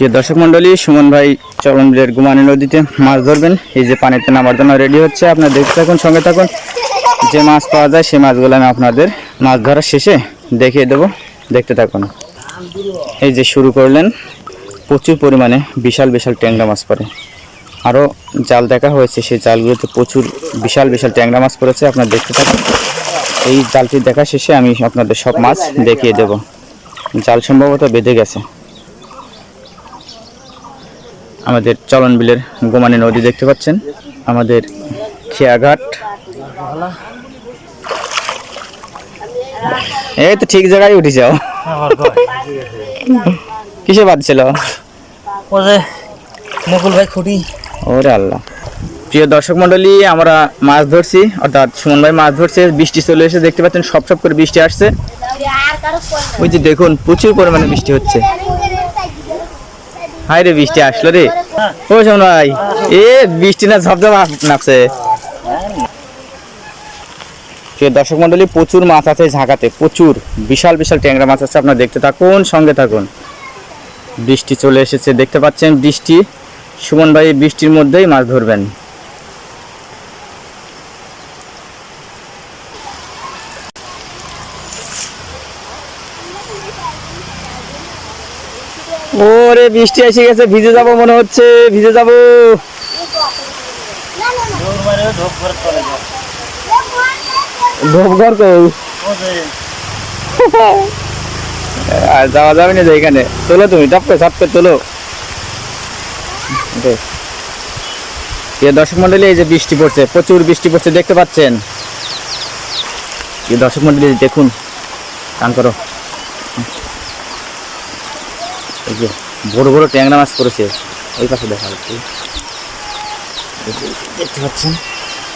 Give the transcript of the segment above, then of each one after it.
প্রিয় দর্শক মন্ডলী সুমন ভাই চলন বিলের গুমানি নদীতে মাছ ধরবেন। এই যে পানিতে নামার জন্য রেডি হচ্ছে, আপনার দেখতে থাকুন, সঙ্গে থাকুন। যে মাছ পাওয়া যায়, সেই মাছগুলো আমি আপনাদের মাছ ধরার শেষে দেখিয়ে দেবো। দেখতে থাকুন। এই যে শুরু করলেন, প্রচুর পরিমাণে বিশাল বিশাল ট্যাংরা মাছ পড়ে। আরও জাল দেখা হয়েছে, সেই জালগুলোতে প্রচুর বিশাল বিশাল ট্যাংরা মাছ পড়েছে, আপনারা দেখতে থাকুন। এই জালটি দেখা শেষে আমি আপনাদের সব মাছ দেখিয়ে দেব। জাল সম্ভবত বেঁধে গেছে। আমাদের চলন বিলের গোমানি নদী দেখতে পাচ্ছেন। আমাদের খেয়াঘাট। এই তো ঠিক জায়গায় উঠে যাও। কিসে বাঁধছিল ও মুকুল ভাই খুঁটি ওরে আল্লাহ। প্রিয় দর্শক মন্ডলী আমরা মাছ ধরছি অর্থাৎ সুমন ভাই মাছ ধরছে বৃষ্টি চলে এসে দেখতে পাচ্ছেন সব সব করে বৃষ্টি আসছে। ওই যে দেখুন প্রচুর পরিমাণে বৃষ্টি হচ্ছে। হাই রে বৃষ্টি আসলো রে। ও শোন ভাই, এ বৃষ্টি না ঝপঝপ নামছে দর্শক মন্ডলী প্রচুর মাছ আছে ঝাঁকাতে, প্রচুর। বিশাল বিশাল ট্যাংরা মাছ আছে, আপনারা দেখতে থাকুন, সঙ্গে থাকুন। বৃষ্টি চলে এসেছে, দেখতে পাচ্ছেন বৃষ্টি। সুমন ভাই, বৃষ্টির মধ্যেই মাছ ধরবেন। ওরে, বৃষ্টি এসে গেছে, ভিজে যাব মনে হচ্ছে, ভিজে যাব। ধূপঘর কই আর যাওয়া যাবে না এখানে। তোলো তুমি টপ করে করে তোলো। দর্শক মন্ডলী, এই যে বৃষ্টি পড়ছে, প্রচুর বৃষ্টি পড়ছে, দেখতে পাচ্ছেন? দর্শক মন্ডলী, দেখুন কান করো। এই যে বড় বড় ট্যাংরা মাছ পড়েছে, ওই পাশে দেখা যাচ্ছে এই দেখতে পাচ্ছেন?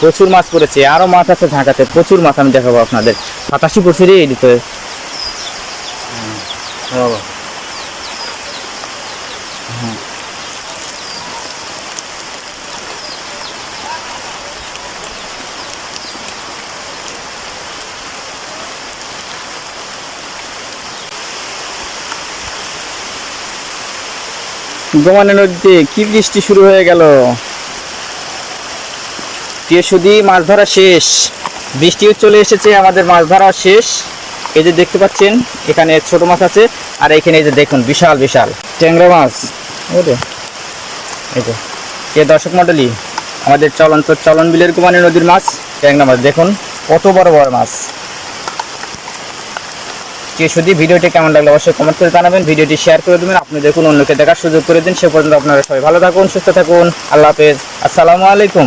প্রচুর মাছ পড়েছে আরও মাছ আছে ঢাকাতে, প্রচুর মাছ আমি দেখাবো আপনাদের। সাতাশি পড়ছে রে দিতে বাবা। গোমানে নদীতে কি বৃষ্টি শুরু হয়ে গেল? শুধু মাছ ধরা শেষ। বৃষ্টিও চলে এসেছে, আমাদের মাছ ধরা শেষ। এই যে দেখতে পাচ্ছেন, এখানে ছোট মাছ আছে, আর এখানে এই যে দেখুন, বিশাল বিশাল ট্যাংরা মাছ। এই যে এ দর্শক মন্ডলী আমাদের চলন চলন বিলের গোমানি নদীর মাছ, ট্যাংরা মাছ, দেখুন, কত বড় বড় মাছ। কে শুধু ভিডিওটি কেমন লাগল অবশ্যই কমেন্ট করে জানাবেন। ভিডিওটি শেয়ার করে দেবেন। আপনি দেখুন অন্যকে দেখার সুযোগ করে দিন। সে পর্যন্ত আপনারা সবাই ভালো থাকুন, সুস্থ থাকুন। আল্লাহ হাফেজ। আসসালামু আলাইকুম।